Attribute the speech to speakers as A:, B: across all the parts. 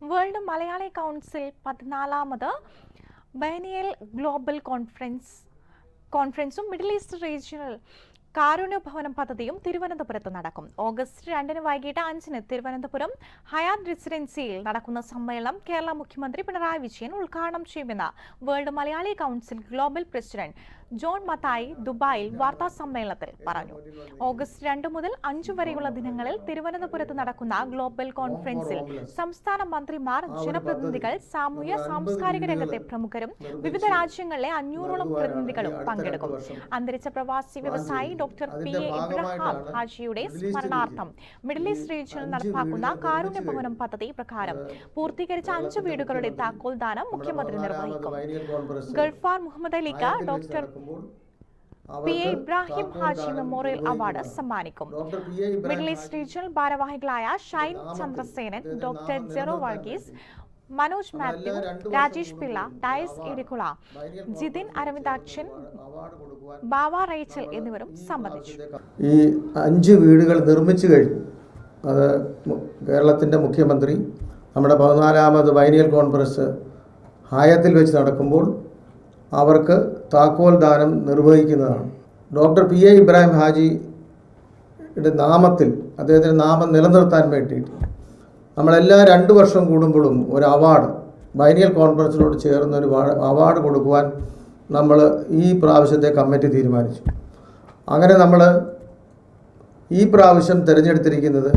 A: World Malayali council പതിനാലാമത് biennial global conference കോൺഫറൻസും middle east regional കാരുണ്യ ഭവനം പദ്ധതിയും തിരുവനന്തപുരത്ത് നടക്കും. ഓഗസ്റ്റ് രണ്ടിന് വൈകിട്ട് അഞ്ചിന് തിരുവനന്തപുരം ഹയാത്ത് റെസിഡൻസിയിൽ നടക്കുന്ന സമ്മേളനം കേരള മുഖ്യമന്ത്രി പിണറായി വിജയൻ ഉദ്ഘാടനം ചെയ്യുമെന്ന് world Malayali council global president John Mathai ദുബായിൽ വാർത്താ സമ്മേളനത്തിൽ പറഞ്ഞു. ഓഗസ്റ്റ് രണ്ട് മുതൽ അഞ്ചു വരെയുള്ള ദിനങ്ങളിൽ തിരുവനന്തപുരത്ത് നടക്കുന്ന ഗ്ലോബൽ കോൺഫറൻസിൽ സംസ്ഥാന മന്ത്രിമാർ ജനപ്രതിനിധികൾ സാമൂഹ്യ സാംസ്കാരിക രംഗത്തെ പ്രമുഖരും വിവിധ രാജ്യങ്ങളിലെ അഞ്ഞൂറോളം പ്രതിനിധികളും പങ്കെടുക്കും. അന്തരിച്ച പ്രവാസി വ്യവസായി ഡോക്ടർ പി എ ഇബ്രഹാം ഹാജിയുടെ സ്മരണാർത്ഥം മിഡിൽ ഈസ്റ്റ് റീജിയനിൽ നടപ്പാക്കുന്ന കാരുണ്യ ഭവനം പദ്ധതി പ്രകാരം പൂർത്തീകരിച്ച അഞ്ച് വീടുകളുടെ താക്കോൽദാനം മുഖ്യമന്ത്രി നിർവഹിക്കും. Gulfar Muhammad അലിക്ക് doctor P A Ibrahim Haji memorial award സമ്മാനിക്കും. മിഡിൽ ഈസ്റ്റ് റീജിയണൽ ഭാരവാഹികളായ ഷൈൻ ചന്ദ്രസേനൻ ഡോക്ടർ ജെറോ വർഗീസ് മനോജ് മാത്യു രാജേഷ് പിള്ള ഡയസ് ഇടിക്കുള ജിതിൻ അരവിന്ദാക്ഷൻ ബാവ റൈച്ചൽ എന്നിവരും സംബന്ധിച്ചു
B: ഈ അഞ്ച് വീടുകൾ നിർമ്മിച്ചു കഴിഞ്ഞു അത് കേരളത്തിന്റെ മുഖ്യമന്ത്രി നമ്മുടെ പതിനാലാമത് ബൈനിയൽ കോൺഫറൻസ് ഹായത്തിൽ വെച്ച് നടക്കുമ്പോൾ അവർക്ക് താക്കോൽ ദാനം നിർവഹിക്കുന്നതാണ്. ഡോക്ടർ പി എ ഇബ്രാഹിം ഹാജിയുടെ നാമത്തിൽ അദ്ദേഹത്തിന്റെ നാമം നിലനിർത്താൻ വേണ്ടിയിട്ട് നമ്മളെല്ലാ രണ്ട് വർഷം കൂടുമ്പോഴും ഒരു അവാർഡ് ബൈനിയൽ കോൺഫറൻസിനോട് ചേർന്ന് ഒരു അവാർഡ് കൊടുക്കുവാൻ നമ്മൾ ഈ പ്രാവശ്യത്തെ കമ്മിറ്റി തീരുമാനിച്ചു. അങ്ങനെ നമ്മൾ ഈ പ്രാവശ്യം തിരഞ്ഞെടുത്തിരിക്കുന്നത്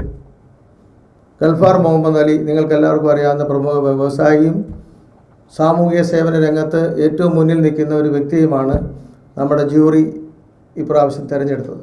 B: ഗൾഫാർ മുഹമ്മദ് അലി നിങ്ങൾക്ക് എല്ലാവർക്കും അറിയാവുന്ന പ്രമുഖ വ്യവസായിയും സാമൂഹിക സേവന രംഗത്ത് ഏറ്റവും മുന്നിൽ നിൽക്കുന്ന ഒരു വ്യക്തിയുമാണ് നമ്മുടെ ജൂറി ഇപ്രാവശ്യം തിരഞ്ഞെടുത്തത്.